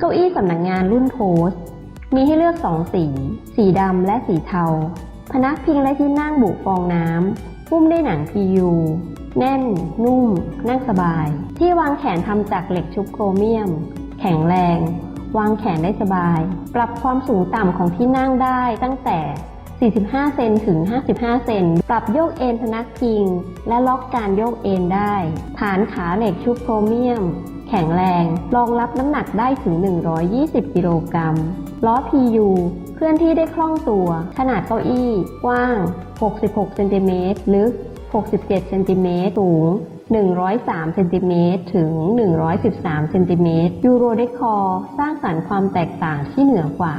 เก้าอี้สำนักงานรุ่นโพสต์มีให้เลือกสองสี สีดำและสีเทา พนักพิงและที่นั่งบุฟองน้ำหุ้มด้วยหนัง PU แน่น นุ่ม นั่งสบาย ที่วางแขนทำจากเหล็กชุบโครเมียม แข็งแรง วางแขนได้สบาย ปรับความสูงต่ำของที่นั่งได้ตั้งแต่ 45 เซนถึง 55 เซน ปรับโยกเอ็นพนักพิง และล็อกการโยกเอ็นได้ ฐานขาเหล็กชุบโครเมียม แข็งแรง รองรับน้ำหนักได้ถึง 120 กิโลกรัม ล้อ PU เคลื่อนที่ได้คล่องตัว ขนาดเก้าอี้ กว้าง 66 เซนติเมตร ลึก 67 เซนติเมตร สูง 103 เซนติเมตร ถึง 113 เซนติเมตร ยูโรเดคอร์สร้างสรรค์ความแตกต่างที่เหนือกว่า